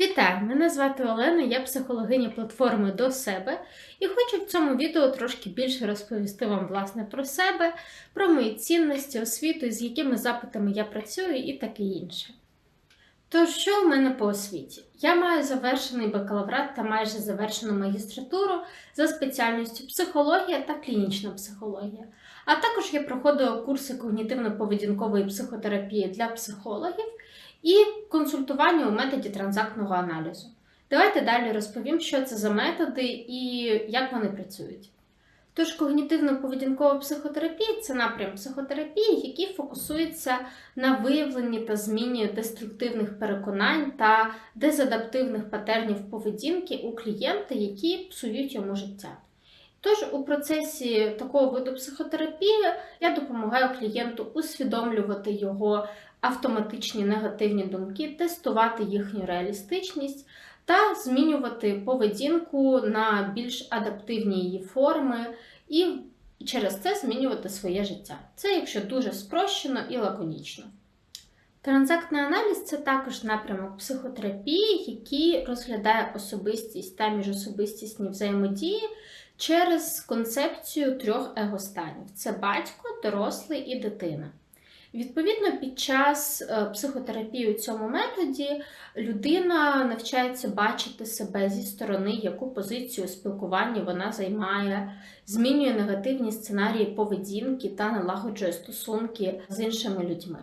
Вітаю! Мене звати Олена, я психологиня платформи до себе і хочу в цьому відео трошки більше розповісти вам власне про себе, про мої цінності, освіту, з якими запитами я працюю і таке інше. Тож, що у мене по освіті? Я маю завершений бакалаврат та майже завершену магістратуру за спеціальністю психологія та клінічна психологія. А також я проходила курси когнітивно-поведінкової психотерапії для психологів і консультування у методі транзактного аналізу. Давайте далі розповім, що це за методи і як вони працюють. Тож, когнітивно-поведінкова психотерапія це напрям психотерапії, який фокусується на виявленні та зміні деструктивних переконань та дезадаптивних патернів поведінки у клієнта, які псують йому життя. Тож у процесі такого виду психотерапії я допомагаю клієнту усвідомлювати його автоматичні негативні думки, тестувати їхню реалістичність та змінювати поведінку на більш адаптивні її форми і через це змінювати своє життя. Це якщо дуже спрощено і лаконічно. Транзактний аналіз це також напрямок психотерапії, який розглядає особистість та міжособистісні взаємодії через концепцію трьох егостанів: це батько, дорослий і дитина. Відповідно, під час е, психотерапії у цьому методі людина навчається бачити себе зі сторони, яку позицію у спілкуванні вона займає, змінює негативні сценарії поведінки та налагоджує стосунки з іншими людьми.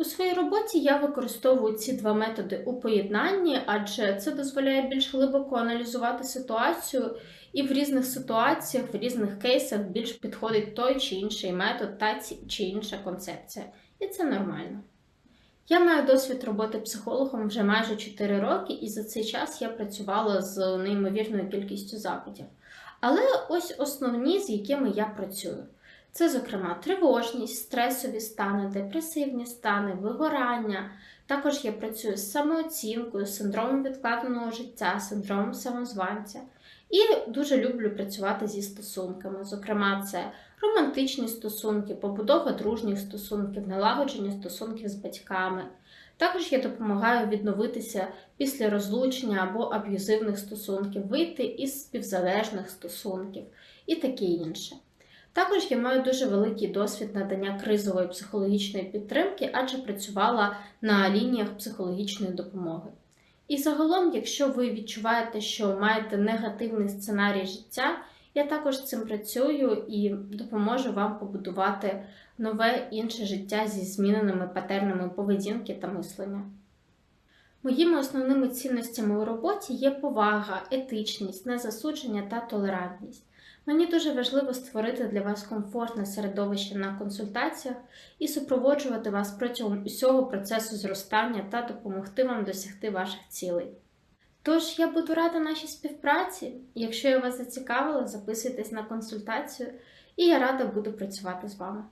У своїй роботі я використовую ці два методи у поєднанні, адже це дозволяє більш глибоко аналізувати ситуацію, і в різних ситуаціях, в різних кейсах більш підходить той чи інший метод та чи інша концепція. І це нормально. Я маю досвід роботи психологом вже майже 4 роки, і за цей час я працювала з неймовірною кількістю запитів. Але ось основні, з якими я працюю. Це, зокрема, тривожність, стресові стани, депресивні стани, вигорання. Також я працюю з самооцінкою, синдромом відкладеного життя, синдромом самозванця. І дуже люблю працювати зі стосунками. Зокрема, це романтичні стосунки, побудова дружніх стосунків, налагодження стосунків з батьками. Також я допомагаю відновитися після розлучення або аб'юзивних стосунків, вийти із співзалежних стосунків і таке інше. Також я маю дуже великий досвід надання кризової психологічної підтримки, адже працювала на лініях психологічної допомоги. І загалом, якщо ви відчуваєте, що маєте негативний сценарій життя, я також з цим працюю і допоможу вам побудувати нове інше життя зі зміненими патернами поведінки та мислення. Моїми основними цінностями у роботі є повага, етичність, незасудження та толерантність. Мені дуже важливо створити для вас комфортне середовище на консультаціях і супроводжувати вас протягом усього процесу зростання та допомогти вам досягти ваших цілей. Тож я буду рада нашій співпраці. Якщо я вас зацікавила, записуйтесь на консультацію, і я рада буду працювати з вами.